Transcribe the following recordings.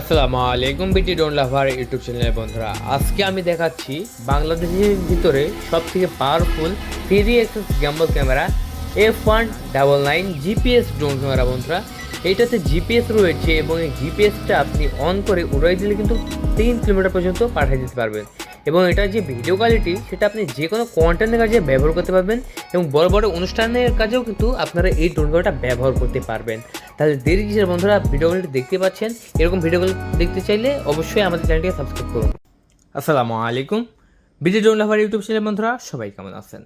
আসসালামু আলাইকুম বিটি ডোন লাভার ইউটিউব চ্যানেলের বন্ধুরা। আজকে আমি দেখাচ্ছি বাংলাদেশের ভিতরে সব থেকে powerful three axis gimbal camera F one double nine GPS drone camera বন্ধুরা। এইটাতে জিপিএস রয়েছে এবং এই জিপিএসটা আপনি অন করে উড়াই দিলে কিন্তু তিন কিলোমিটার পর্যন্ত পাঠিয়ে দিতে পারবেন। এবং এটার যে ভিডিও কোয়ালিটি সেটা আপনি যে কোনো কন্টেন্টের কাজে ব্যবহার করতে পারবেন এবং বড় বড় অনুষ্ঠানের কাজেও কিন্তু আপনারা এই ড্রোন ক্যামেরাটা ব্যবহার করতে পারবেন। তাহলে দেরি কিসের বন্ধুরা ভিডিও কোয়ালিটি দেখতে পাচ্ছেন। এরকম ভিডিও ভিডিওগুলো দেখতে চাইলে অবশ্যই আমাদের চ্যানেলটিকে সাবস্ক্রাইব করুন। আসসালামু আলাইকুম। BG drone lover YouTube channel বন্ধুরা, সবাই কেমন আছেন?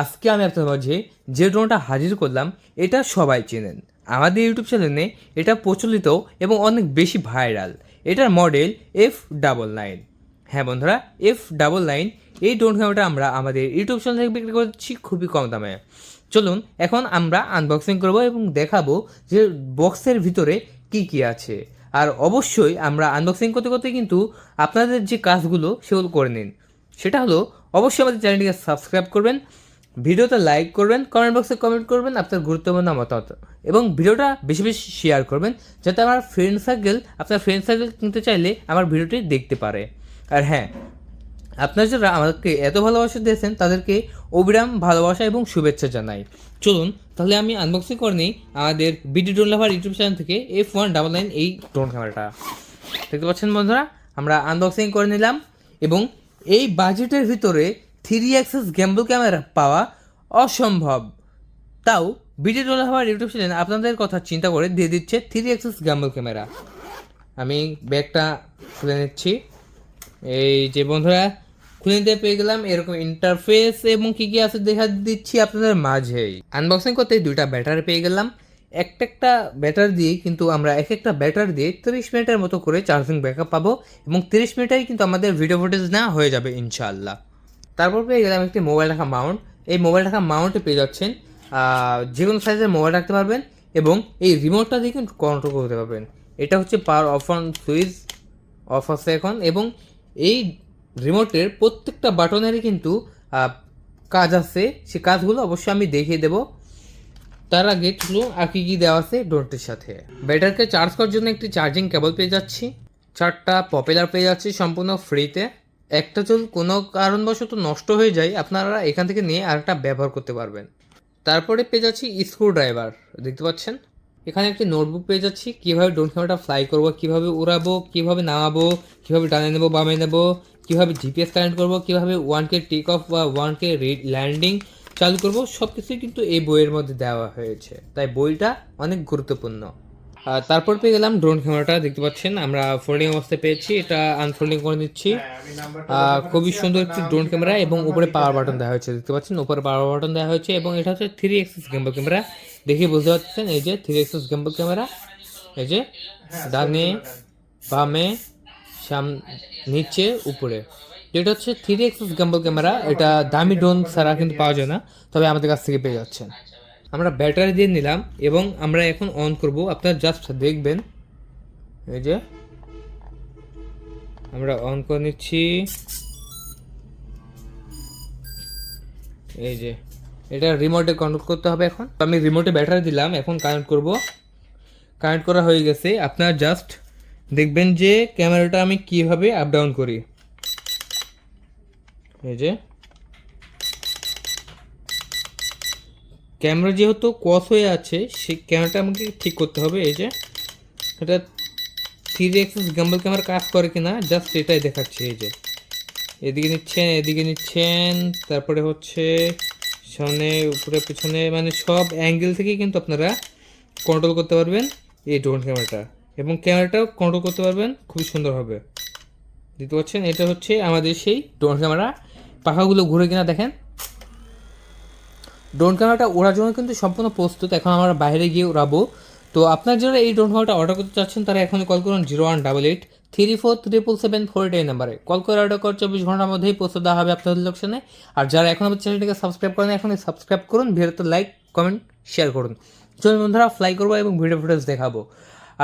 আজকে আমি আপনাদের মাঝে যে ড্রোনটা হাজির করলাম, এটা সবাই চেনেন। আমাদের ইউটিউব চ্যানেলে এটা প্রচলিত এবং অনেক বেশি ভাইরাল এটার মডেল এফ ডাবল নাইন হ্যাঁ বন্ধুরা এফ ডাবল নাইন এই ড্রোন ক্যামেরাটা আমরা আমাদের ইউটিউব চ্যানেল থেকে বিক্রি করছি খুবই কম দামে। চলুন, এখন আমরা আনবক্সিং করব এবং দেখাবো যে বক্সের ভিতরে কি কি আছে। আর অবশ্যই আমরা আনবক্সিং করতে করতে কিন্তু আপনাদের যে কাজগুলো সেগুলো করে নিন। সেটা হলো, অবশ্যই আমাদের চ্যানেলটিকে সাবস্ক্রাইব করবেন, ভিডিওতে লাইক করবেন কমেন্ট বক্সে কমেন্ট করবেন আপনার গুরুত্বপূর্ণ মতামত, এবং ভিডিওটা বেশি বেশি শেয়ার করবেন, যাতে আমার ফ্রেন্ড সার্কেল আপনার ফ্রেন্ড সার্কেল কিনতে চাইলে আমার ভিডিওটি দেখতে পারে। আর হ্যাঁ আপনারা যারা আমাদেরকে এত ভালোবাসা দিয়েছেন, তাদেরকে অবিরাম ভালোবাসা এবং শুভেচ্ছা জানাই। চলুন, তাহলে আমি আনবক্সিং করে নিই আমাদের BD drone lover YouTube channel থেকে এফ ওয়ান ডাবল নাইন এই ড্রোন ক্যামেরাটা দেখতে পাচ্ছেন বন্ধুরা? আমরা আনবক্সিং করে নিলাম এবং এই বাজেটের ভিতরে থ্রি অ্যাক্সেস গ্যাম্বল ক্যামেরা পাওয়া অসম্ভব। তাও BD drone lover YouTube channel আপনাদের কথা চিন্তা করে দিয়ে দিচ্ছে থ্রি অ্যাক্সেস গ্যাম্বল ক্যামেরা আমি ব্যাগটা খুলে নিচ্ছি। এই যে বন্ধুরা খুলে নিতে পেয়ে গেলাম এরকম ইন্টারফেস এবং কি কি আছে দেখা দিচ্ছি আপনাদের মাঝেই আনবক্সিং করতে দুইটা ব্যাটারি পেয়ে গেলাম। একটা একটা ব্যাটারি দিয়ে কিন্তু আমরা এক একটা ব্যাটারি দিয়ে তিরিশ মিনিটের মতো করে চার্জিং ব্যাকআপ পাবো এবং তিরিশ মিনিটেই কিন্তু আমাদের ভিডিও ফুটেজ না হয়ে যাবে ইনশাআল্লাহ। তারপর পেয়ে গেলাম একটি মোবাইল রাখা মাউন্ট এই মোবাইল রাখা মাউন্টে পেয়ে যাচ্ছেন যে কোনো সাইজের মোবাইল রাখতে পারবেন এবং এই রিমোটটা দিয়ে কিন্তু কন্ট্রোল করতে পারবেন। এটা হচ্ছে power off on switch off আছে এখন এবং এই রিমোটের প্রত্যেকটা বাটনেরই কিন্তু কাজ আছে। সে কাজগুলো অবশ্যই আমি দেখিয়ে দেবো। তার আগে চলুন আর কি কী দেওয়া আছে ডোরটির সাথে। ব্যাটারকে চার্জ করার জন্য একটি চার্জিং কেবল পেয়ে যাচ্ছি। চারটা পপুলার পেয়ে যাচ্ছি সম্পূর্ণ ফ্রিতে একটা যদি কোনো কারণবশত নষ্ট হয়ে যায়, আপনারা এখান থেকে নিয়ে আরেকটা ব্যবহার করতে পারবেন। তারপরে পেয়ে যাচ্ছি স্ক্রু ড্রাইভার দেখতে পাচ্ছেন? এখানে একটি নোটবুক পেয়ে যাচ্ছি। কীভাবে ড্রোন ক্যামেরাটা ফ্লাই করব, কীভাবে উড়াবো, কীভাবে নামাবো, কীভাবে ডানে নেব, বামে নেব, কীভাবে জিপিএস কানেক্ট করব, কীভাবে ওয়ান কে টেক অফ বা ওয়ান কে ল্যান্ডিং চালু করব সব কিছুই কিন্তু এই বইয়ের মধ্যে দেওয়া হয়েছে। তাই বইটা অনেক গুরুত্বপূর্ণ। তারপর পেয়ে গেলাম ড্রোন ক্যামেরাটা দেখতে পাচ্ছেন, আমরা ফোল্ডিং অবস্থায় পেয়েছি, এটা আনফোল্ডিং করে নিচ্ছি। খুবই সুন্দর একটি ড্রোন ক্যামেরা এবং উপরে পাওয়ার বাটন দেওয়া হয়েছে, দেখতে পাচ্ছেন, উপরে পাওয়ার বাটন দেওয়া হয়েছে এবং এটা হচ্ছে থ্রি এক্সেস ক্যামেরা দেখে বুঝতে পারছেন? এই যে থ্রি এক্সেস গেম্বল ক্যামেরা এই যে ডানে বামে সাম নিচে উপরে। যেটা হচ্ছে থ্রি এক্সেস গেম্বল ক্যামেরা এটা দামি ড্রোন ছাড়া কিন্তু পাওয়া যায় না তবে আমাদের কাছ থেকে পেয়ে যাচ্ছেন। আমরা ব্যাটারি দিয়ে নিলাম এবং আমরা এখন অন করব। আপনারা জাস্ট দেখবেন। এই যে আমরা অন করে নিচ্ছি। এই যে এটা রিমোটে কন্ট্রোল করতে হবে এখন। আমি রিমোটে ব্যাটারি দিলাম, এখন কানেক্ট করব। কানেক্ট করা হয়ে গেছে। আপনারা জাস্ট দেখবেন যে ক্যামেরাটা আমি কীভাবে আপ ডাউন করি। এই যে। ক্যামেরা যেহেতু কস হয়ে আছে, সেই ক্যামেরাটা আমাকে ঠিক করতে হবে। এই যে। এটা থ্রি এক্সেস গ্যাম্বল ক্যামেরা কাজ করে কিনা জাস্ট এটাই দেখাচ্ছে। এই যে। এদিকে নিচ্ছেন এদিকে নিচ্ছেন, তারপরে হচ্ছে সামনে উপরে, পিছনে মানে সব অ্যাঙ্গেল থেকে কিন্তু আপনারা কন্ট্রোল করতে পারবেন এই ড্রোন ক্যামেরাটা এবং ক্যামেরাটাও কন্ট্রোল করতে পারবেন, খুবই সুন্দর হবে। দেখতে পাচ্ছেন? এটা হচ্ছে আমাদের সেই ড্রোন ক্যামেরা পাখাগুলো ঘুরে কিনা দেখেন। ড্রোন ক্যামেরাটা ওড়ার জন্য কিন্তু সম্পূর্ণ প্রস্তুত। এখন আমরা বাইরে গিয়ে উড়াবো তো আপনার যারা এই ড্রোন ক্যামেরাটা অর্ডার করতে চাচ্ছেন, তারা এখন কল করুন zero one double eight three four triple seven four eight এই নাম্বারে। কল করে অর্ডার করে, চব্বিশ ঘণ্টার মধ্যেই পৌঁছে দেওয়া হবে আপনাদের লোকসানে আর যারা এখন আমাদের চ্যানেলটিকে সাবস্ক্রাইব করেন, এখনই সাবস্ক্রাইব করুন, ভিডিওতে লাইক কমেন্ট শেয়ার করুন। চলুন বন্ধুরা ফ্লাই করব এবং ভিডিও ফুটেজ দেখাবো।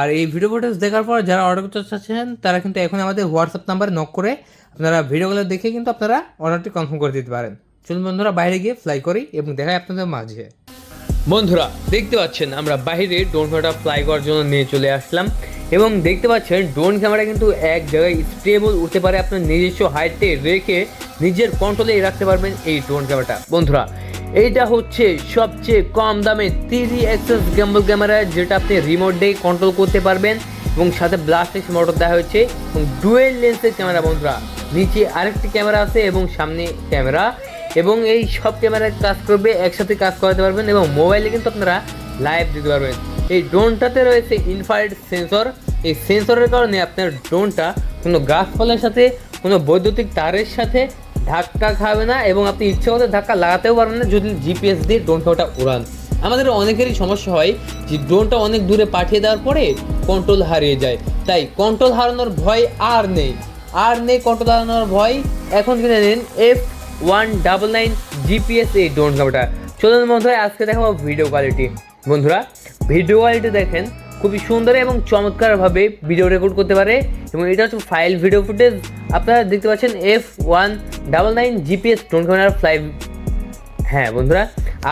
আর এই ভিডিও ফুটেজ দেখার পর যারা অর্ডার করতে চাচ্ছেন, তারা কিন্তু এখন আমাদের হোয়াটসঅ্যাপ নাম্বারে নক করে আপনারা ভিডিওগুলো দেখে কিন্তু আপনারা অর্ডারটি কনফার্ম করে দিতে পারেন। চলুন বন্ধুরা, বাইরে গিয়ে ফ্লাই করি এবং দেখাই আপনাদের মাঝে। বন্ধুরা, দেখতে পাচ্ছেন, আমরা বাইরে ড্রোন ফ্লাই করার জন্য নিয়ে চলে আসলাম। এবং দেখতে পাচ্ছেন ড্রোন ক্যামেরা কিন্তু এক জায়গায় স্টেবল উঠতে পারে আপনার নিজস্ব হাইটে রেখে নিজের কন্ট্রোলে রাখতে পারবেন এই ড্রোন ক্যামেরাটা বন্ধুরা, এইটা হচ্ছে সবচেয়ে কম দামে থ্রি এক্সেস গ্যাম্বল ক্যামেরা যেটা আপনি রিমোট দিয়ে কন্ট্রোল করতে পারবেন এবং সাথে ব্লাস্টিক্স মোটর দেওয়া হয়েছে এবং ডুয়েল লেন্সের ক্যামেরা বন্ধুরা, নিচে আরেকটি ক্যামেরা আছে এবং সামনে ক্যামেরা এবং এই সব ক্যামেরায় কাজ করবে, একসাথে কাজ করাতে পারবেন এবং মোবাইলে কিন্তু আপনারা লাইভ দিতে পারবেন। এই ড্রোনটাতে রয়েছে ইনফ্রারেড সেন্সর এই সেন্সরের কারণে আপনার ড্রোনটা কোনো গাছপালার সাথে, কোনো বৈদ্যুতিক তারের সাথে ধাক্কা খাবে না এবং আপনি ইচ্ছে মতো ধাক্কা লাগাতেও পারবেন না যদি জিপিএস দিয়ে ড্রোনটা ওটা উড়ান। আমাদের অনেকেরই সমস্যা হয় যে ড্রোনটা অনেক দূরে পাঠিয়ে দেওয়ার পরে কন্ট্রোল হারিয়ে যায়। তাই কন্ট্রোল হারানোর ভয় আর নেই। আর নেই কন্ট্রোল হারানোর ভয়। এখন কিনে নিন F one double nine GPS এই ড্রোন ক্যামেরাটা চলুন বন্ধুরা, আজকে দেখাবো ভিডিও কোয়ালিটি বন্ধুরা ভিডিও কোয়ালিটি দেখেন খুবই সুন্দর এবং চমৎকারভাবে ভিডিও রেকর্ড করতে পারে। এবং এটা হচ্ছে ফাইল ভিডিও ফুটেজ আপনারা দেখতে পাচ্ছেন F one double nine GPS drone ক্যামেরার ফ্লাই হ্যাঁ বন্ধুরা,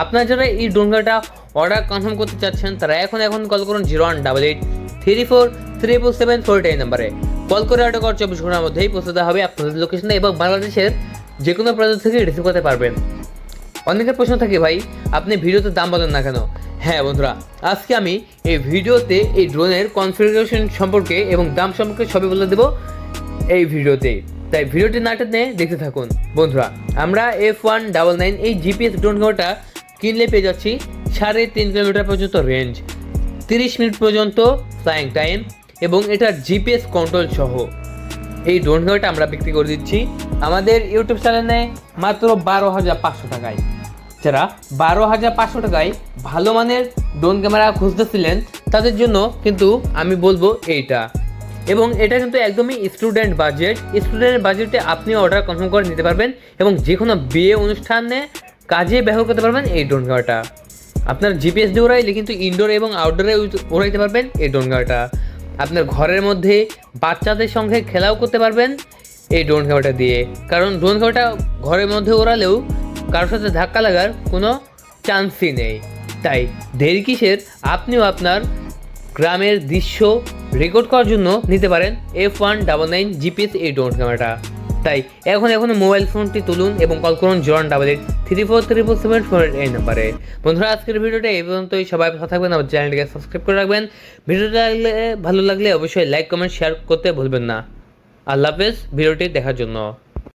আপনার যারা এই ড্রোন ক্যামেরাটা অর্ডার কনফার্ম করতে চাচ্ছেন, তারা এখন এখন কল করুন zero one double eight three four three four seven four এই নাম্বারে কল করে অর্ডার করার চব্বিশ ঘণ্টার মধ্যেই পৌঁছে দেওয়া হবে আপনাদের লোকেশনে এবং বাংলাদেশের যে কোনো প্রান্ত থেকে রিসিভ করতে পারবেন। অনেকের প্রশ্ন থাকে ভাই, আপনি ভিডিওতে দাম বলেন না কেন? হ্যাঁ বন্ধুরা, আজকে আমি এই ভিডিওতে এই ড্রোনের কনফিগারেশন সম্পর্কে এবং দাম সম্পর্কে সবই বলে দেবো এই ভিডিওতে। তাই ভিডিওটি না টেনে দেখতে থাকুন। বন্ধুরা, আমরা এফ ওয়ান ডাবল নাইন এই জিপিএস ড্রোন ঘোড়াটা কিনলে পেয়ে যাচ্ছি সাড়ে তিন কিলোমিটার পর্যন্ত রেঞ্জ তিরিশ মিনিট পর্যন্ত ফ্লাইং টাইম এবং এটার জিপিএস কন্ট্রোল সহ। এই ড্রোন ক্যামেরাটা আমরা বিক্রি করে দিচ্ছি আমাদের ইউটিউব চ্যানেলে মাত্র বারো হাজার পাঁচশো টাকায়। যারা বারো হাজার পাঁচশো টাকায় ভালো মানের ড্রোন ক্যামেরা খুঁজতেছিলেন, তাদের জন্য কিন্তু আমি বলব এইটা। এবং এটা কিন্তু একদমই স্টুডেন্ট বাজেট স্টুডেন্ট বাজেটে আপনি অর্ডার কনফার্ম করে নিতে পারবেন এবং যে কোনো বিয়ে অনুষ্ঠানে কাজে ব্যবহার করতে পারবেন এই ড্রোন ক্যামেরাটা। আপনার জিপিএস দিয়ে উড়াইলে কিন্তু ইনডোর এবং আউটডোরে উড়াইতে পারবেন এই ড্রোন ক্যামেরাটা। আপনার ঘরের মধ্যে বাচ্চাদের সঙ্গে খেলাও করতে পারবেন এই ড্রোন ক্যামেরাটা দিয়ে। কারণ ড্রোন ক্যামেরাটা ঘরের মধ্যে ওড়ালেও কারোর সাথে ধাক্কা লাগার কোনো চান্সই নেই। তাই দেরি কিসের? আপনিও আপনার গ্রামের দৃশ্য রেকর্ড করার জন্য নিতে পারেন F one double nine GPS এই ড্রোন ক্যামেরাটা তাই এখন এখন মোবাইল ফোনটি তুলুন এবং কল করুন zero one double eight three four three four seven four এই নাম্বারে বন্ধুরা, আজকের ভিডিওটা এই পর্যন্তই। সবাই ভালো থাকবেন, আমার চ্যানেলটিকে সাবস্ক্রাইব করে রাখবেন। ভিডিওটা লাগলে, ভালো লাগলে অবশ্যই লাইক কমেন্ট শেয়ার করতে ভুলবেন না। আল্লাহ হাফেজ, ভিডিওটি দেখার জন্য।